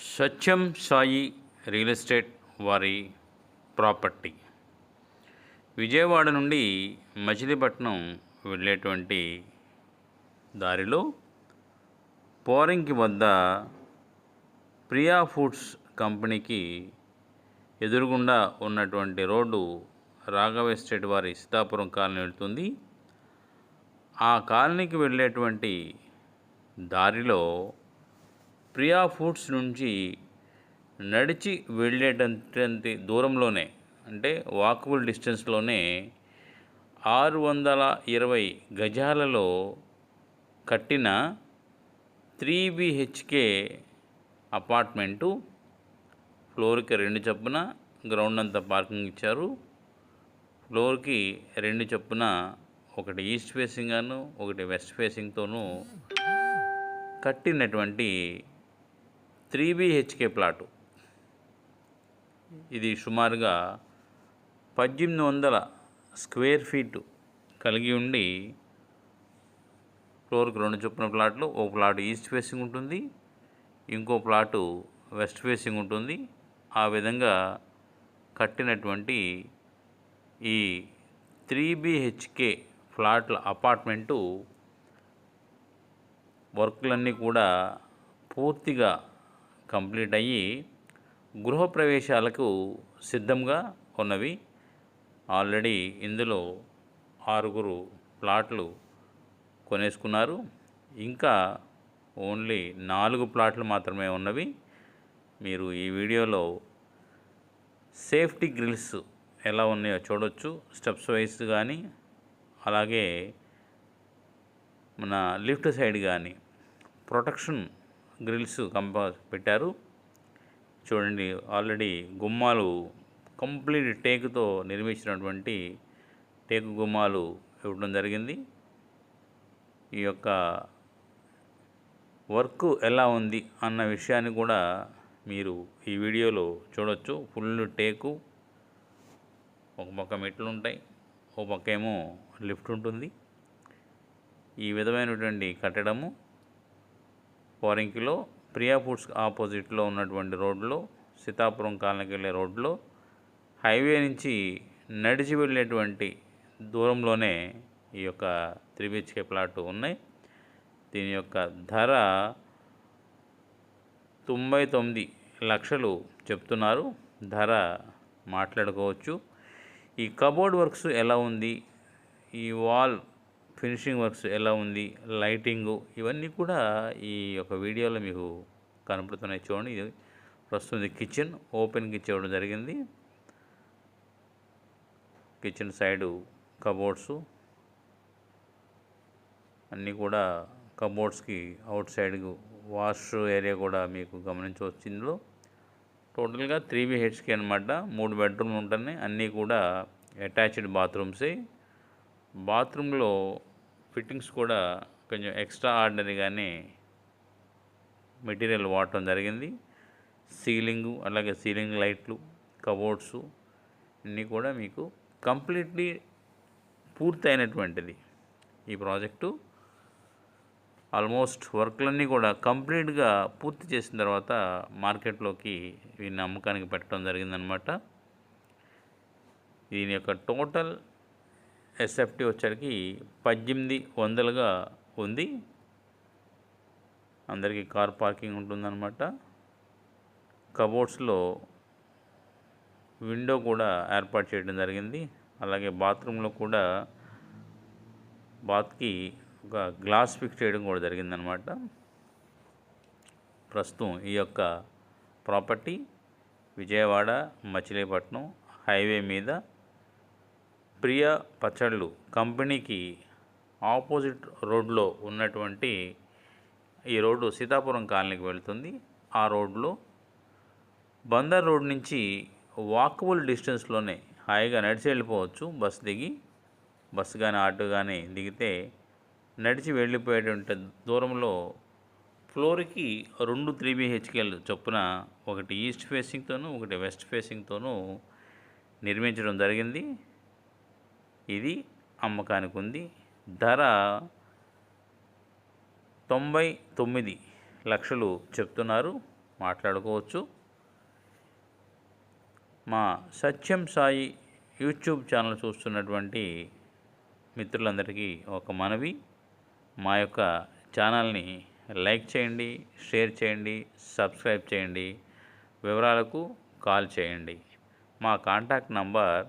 సత్యం Sai real estate వారి property. Vijayawada నుండి మచిలీపట్నం వెళ్ళేటువంటి దారిలో పోరింగ్కి వద్ద ప్రియా ఫుడ్స్ కంపెనీకి ఎదురుగుండా ఉన్నటువంటి రోడ్డు రాఘవ ఎస్టేట్ వారి సీతాపురం కాలనీ వెళ్తుంది. ఆ కాలనీకి వెళ్ళేటువంటి దారిలో ప్రియా ఫుడ్స్ నుంచి నడిచి వెళ్ళేటటువంటి దూరంలోనే అంటే వాకబుల్ డిస్టెన్స్లోనే ఆరు వందల ఇరవై గజాలలో కట్టిన త్రీ బిహెచ్కే అపార్ట్మెంటు ఫ్లోర్కి రెండు చొప్పున గ్రౌండ్ అంతా పార్కింగ్ ఇచ్చారు. ఫ్లోర్కి రెండు చొప్పున ఒకటి ఈస్ట్ ఫేసింగ్ గాను ఒకటి వెస్ట్ ఫేసింగ్తోనూ కట్టినటువంటి త్రీ బిహెచ్కే ప్లాటు. ఇది సుమారుగా పద్దెనిమిది వందల స్క్వేర్ ఫీట్ కలిగి ఉండి ఫ్లోర్కి రెండు చొప్పున ప్లాట్లు ఒక ప్లాట్ ఈస్ట్ ఫేసింగ్ ఉంటుంది ఇంకో ప్లాటు వెస్ట్ ఫేసింగ్ ఉంటుంది. ఆ విధంగా కట్టినటువంటి ఈ త్రీ బిహెచ్కే ఫ్లాట్ల అపార్ట్మెంటు వర్క్లన్నీ కూడా పూర్తిగా కంప్లీట్ అయ్యి గృహప్రవేశాలకు సిద్ధంగా ఉన్నవి. ఆల్రెడీ ఇందులో ఆరుగురు ప్లాట్లు కొనేసుకున్నారు. ఇంకా ఓన్లీ నాలుగు ప్లాట్లు మాత్రమే ఉన్నవి. మీరు ఈ వీడియోలో సేఫ్టీ గ్రిల్స్ ఎలా ఉన్నాయో చూడొచ్చు. స్టెప్స్ వైస్ కానీ అలాగే మన లిఫ్ట్ సైడ్ కానీ ప్రొటెక్షన్ గ్రిల్స్ కంప పెట్టారు. చూడండి ఆల్రెడీ గుమ్మాలు కంప్లీట్ టేకుతో నిర్మించినటువంటి టేకు గుమ్మాలు ఇవ్వడం జరిగింది. ఈ యొక్క వర్క్ ఎలా ఉంది అన్న విషయాన్ని కూడా మీరు ఈ వీడియోలో చూడొచ్చు. ఫుల్ టేకు ఒక పక్క మెట్లు ఉంటాయి ఒక పక్క ఏమో లిఫ్ట్ ఉంటుంది. ఈ విధమైనటువంటి కట్టడము పోరింకిలో ప్రియా ఫుడ్స్ ఆపోజిట్లో ఉన్నటువంటి రోడ్లో సీతాపురం కాలనీకి వెళ్ళే రోడ్లో హైవే నుంచి నడిచి వెళ్ళేటువంటి దూరంలోనే ఈ యొక్క త్రీ బిహెచ్కే ప్లాట్ ఉన్నాయి. దీని యొక్క ధర తొంభై తొమ్మిది లక్షలు చెప్తున్నారు. ధర మాట్లాడుకోవచ్చు. ఈ కబోర్డ్ వర్క్స్ ఎలా ఉంది? ఈ వాల్ ఫినిషింగ్ వర్క్స్ ఎలా ఉంది లైటింగు ఇవన్నీ కూడా ఈ యొక్క వీడియోలో మీకు కనపడుతున్నాయి చూడండి. ఇది ప్రస్తుతం ఇది కిచెన్ ఓపెన్కి ఇచ్చేయడం జరిగింది. కిచెన్ సైడు కబోర్డ్స్ అన్నీ కూడా కబోర్డ్స్కి అవుట్ సైడ్కు వాష్ ఏరియా కూడా మీకు గమనించవచ్చు ఇందులో. టోటల్గా త్రీ బిహెచ్కే అనమాట మూడు బెడ్రూమ్లు ఉంటున్నాయి. అన్నీ కూడా అటాచ్డ్ బాత్రూమ్సే. బాత్రూంలో ఫిట్టింగ్స్ కూడా కొంచెం ఎక్స్ట్రా ఆర్డినరీగానే మెటీరియల్ వాడటం జరిగింది. సీలింగు అలాగే సీలింగ్ లైట్లు కబోర్డ్స్ అన్నీ కూడా మీకు కంప్లీట్లీ పూర్తయినటువంటిది ఈ ప్రాజెక్టు. ఆల్మోస్ట్ వర్క్లన్నీ కూడా కంప్లీట్గా పూర్తి చేసిన తర్వాత మార్కెట్లోకి వీటిని అమ్మకానికి పెట్టడం జరిగిందనమాట. దీని యొక్క టోటల్ ఎస్ఎఫ్టీ వచ్చరికి పద్దెనిమిది వందలుగా ఉంది. అందరికీ కార్ పార్కింగ్ ఉంటుందన్నమాట. కబోర్డ్స్లో విండో కూడా ఏర్పాటు చేయడం జరిగింది. అలాగే బాత్రూంలో కూడా బాత్కి ఒక గ్లాస్ ఫిక్స్ చేయడం కూడా జరిగిందనమాట ప్రస్తుతం ఈ యొక్క ప్రాపర్టీ విజయవాడ మచిలీపట్నం హైవే మీద ప్రియ పచ్చళ్ళు కంపెనీకి ఆపోజిట్ రోడ్లో ఉన్నటువంటి ఈ రోడ్డు సీతాపురం కాలనీకి వెళుతుంది. ఆ రోడ్లో బందర్ రోడ్ నుంచి వాకబుల్ డిస్టెన్స్లోనే హాయిగా నడిచి వెళ్ళిపోవచ్చు. బస్ దిగి బస్సు కానీ ఆటో కానీ దిగితే నడిచి వెళ్ళిపోయేటువంటి దూరంలో ఫ్లోర్కి రెండు త్రీ బిహెచ్కేలు చొప్పున ఒకటి ఈస్ట్ ఫేసింగ్తోనూ ఒకటి వెస్ట్ ఫేసింగ్తోనూ నిర్మించడం జరిగింది. ఇది అమ్మకానికి ఉంది ధర తొంభై తొమ్మిది లక్షలు చెప్తున్నారు. మాట్లాడుకోవచ్చు. మా సత్యం సాయి యూట్యూబ్ ఛానల్ చూస్తున్నటువంటి మిత్రులందరికీ ఒక మనవి. మా యొక్క ఛానల్ని లైక్ చేయండి షేర్ చేయండి సబ్స్క్రైబ్ చేయండి. వివరాలకు కాల్ చేయండి. మా contact number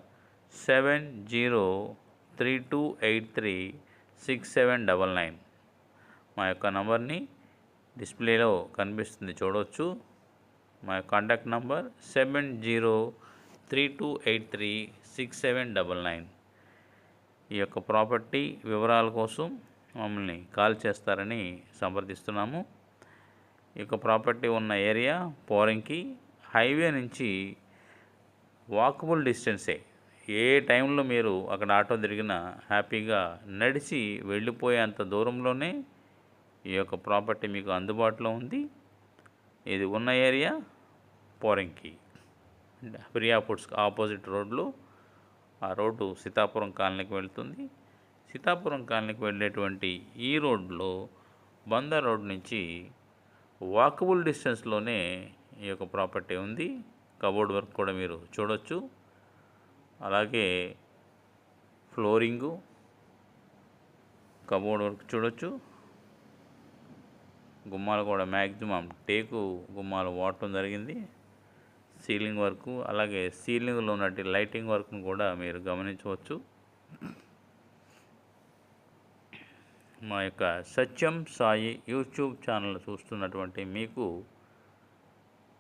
seven zero three two eight three six seven double nine. మా యొక్క నంబర్ని డిస్ప్లేలో కనిపిస్తుంది చూడవచ్చు మా contact number seven zero three two eight three six seven double nine. ఈ యొక్క ప్రాపర్టీ వివరాల కోసం మమ్మల్ని కాల్ చేస్తారని సంప్రదిస్తున్నాము. ఈ యొక్క ప్రాపర్టీ ఉన్న ఏరియా పోరంకి హైవే నుంచి వాకబుల్ డిస్టెన్సే ఏ టైంలో మీరు అక్కడ ఆటో తిరిగినా హ్యాపీగా నడిచి వెళ్ళిపోయేంత దూరంలోనే ఈ యొక్క ప్రాపర్టీ మీకు అందుబాటులో ఉంది. ఇది ఉన్న area Poranki. Priya foods opposite రోడ్లో ఆ రోడ్డు సీతాపురం కాలనీకి వెళ్తుంది. సీతాపురం కాలనీకి వెళ్ళేటువంటి ఈ రోడ్లో బందర్ రోడ్ నుంచి వాకబుల్ డిస్టెన్స్లోనే ఈ యొక్క ప్రాపర్టీ ఉంది. కబోర్డ్ వర్క్ కూడా మీరు చూడొచ్చు. అలాగే ఫ్లోరింగు కబోర్డ్ వర్క్ చూడొచ్చు. గుమ్మాలు కూడా మ్యాక్సిమం టేకు గుమ్మాలు వాడటం జరిగింది. సీలింగ్ వర్క్ అలాగే సీలింగ్లో ఉన్నట్టు లైటింగ్ వర్క్ను కూడా మీరు గమనించవచ్చు. మా యొక్క సత్యం సాయి యూట్యూబ్ ఛానల్ చూస్తున్నటువంటి మీకు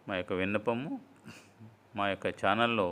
మా యొక్క విన్నపము మా యొక్క ఛానల్లో